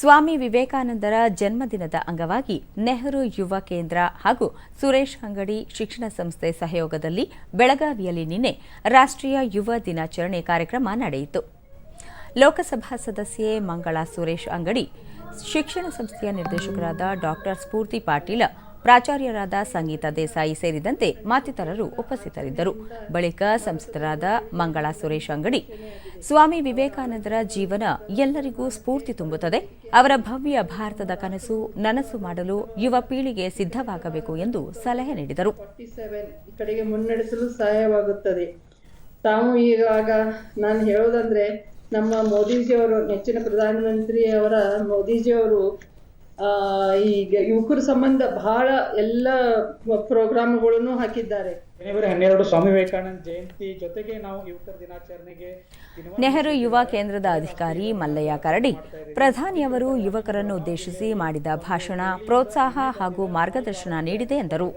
ಸ್ವಾಮಿ ವಿವೇಕಾನಂದರ ಜನ್ಮದಿನದ ಅಂಗವಾಗಿ ನೆಹರು ಯುವ ಕೇಂದ್ರ ಹಾಗೂ ಸುರೇಶ್ ಅಂಗಡಿ ಶಿಕ್ಷಣ ಸಂಸ್ಥೆ ಸಹಯೋಗದಲ್ಲಿ ಬೆಳಗಾವಿಯಲ್ಲಿ ನಿನ್ನೆ ರಾಷ್ಟ್ರೀಯ ಯುವ ದಿನಾಚರಣೆ ಕಾರ್ಯಕ್ರಮ ನಡೆಯಿತು. ಲೋಕಸಭಾ ಸದಸ್ಯೆ ಮಂಗಳಾ ಸುರೇಶ್ ಅಂಗಡಿ, ಶಿಕ್ಷಣ ಸಂಸ್ಥೆಯ ನಿರ್ದೇಶಕರಾದ ಡಾಕ್ಟರ್ ಸ್ಫೂರ್ತಿ ಪಾಟೀಲ, ಪ್ರಾಚಾರ್ಯರಾದ ಸಂಗೀತ ದೇಸಾಯಿ ಸೇರಿದಂತೆ ಮತ್ತಿತರರು ಉಪಸ್ಥಿತರಿದ್ದರು. ಬಳಿಕ ಸಂಸದರಾದ ಮಂಗಳಾ ಸುರೇಶ್ ಅಂಗಡಿ ಸ್ವಾಮಿ ವಿವೇಕಾನಂದರ ಜೀವನ ಎಲ್ಲರಿಗೂ ಸ್ಫೂರ್ತಿ ತುಂಬುತ್ತದೆ. ಅವರ ಭವ್ಯ ಭಾರತದ ಕನಸು ನನಸು ಮಾಡಲು ಯುವ ಪೀಳಿಗೆ ಸಿದ್ಧವಾಗಬೇಕು ಎಂದು ಸಲಹೆ ನೀಡಿದರು. ಕಡೆಗೆ ಮುನ್ನಡೆಸಲು ಸಹಾಯವಾಗುತ್ತದೆ. ತಾವು ಈಗ ನಾನು ಹೇಳೋದಂದ್ರೆ ನಮ್ಮ ಮೋದಿಜಿಯವರು, ನೆಚ್ಚಿನ ಪ್ರಧಾನಮಂತ್ರಿಯವರ ಮೋದಿಜಿಯವರು ಈಗ ಯುವಕರ ಸಂಬಂಧ ಬಹಳ ಎಲ್ಲ ಪ್ರೋಗ್ರಾಮ್ಗಳನ್ನು ಹಾಕಿದ್ದಾರೆ. ಹನ್ನೆರಡು ಸ್ವಾಮಿ ವಿವೇಕಾನಂದ ಜಯಂತಿ ಜೊತೆಗೆ ನಾವು ಯುವಕರ ದಿನಾಚರಣೆಗೆ ನೆಹರು ಯುವ ಕೇಂದ್ರದ ಅಧಿಕಾರಿ ಮಲ್ಲಯ್ಯ ಕರಡಿ ಪ್ರಧಾನಿಯವರು ಯುವಕರನ್ನು ಉದ್ದೇಶಿಸಿ ಮಾಡಿದ ಭಾಷಣ ಪ್ರೋತ್ಸಾಹ ಹಾಗೂ ಮಾರ್ಗದರ್ಶನ ನೀಡಿದೆ ಎಂದರು.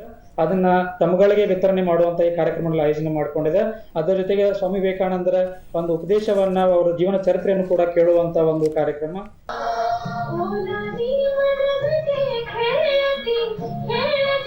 ಅದನ್ನ ತಮ್ಗಳಿಗೆ ವಿತರಣೆ ಮಾಡುವಂತ ಈ ಕಾರ್ಯಕ್ರಮಗಳ ಆಯೋಜನೆ ಮಾಡಿಕೊಂಡಿದೆ. ಅದರ ಜೊತೆಗೆ ಸ್ವಾಮಿ ವಿವೇಕಾನಂದರ ಒಂದು ಉಪದೇಶವನ್ನ ಅವರ ಜೀವನ ಚರಿತ್ರೆಯನ್ನು ಕೂಡ ಕೇಳುವಂತ ಒಂದು ಕಾರ್ಯಕ್ರಮ.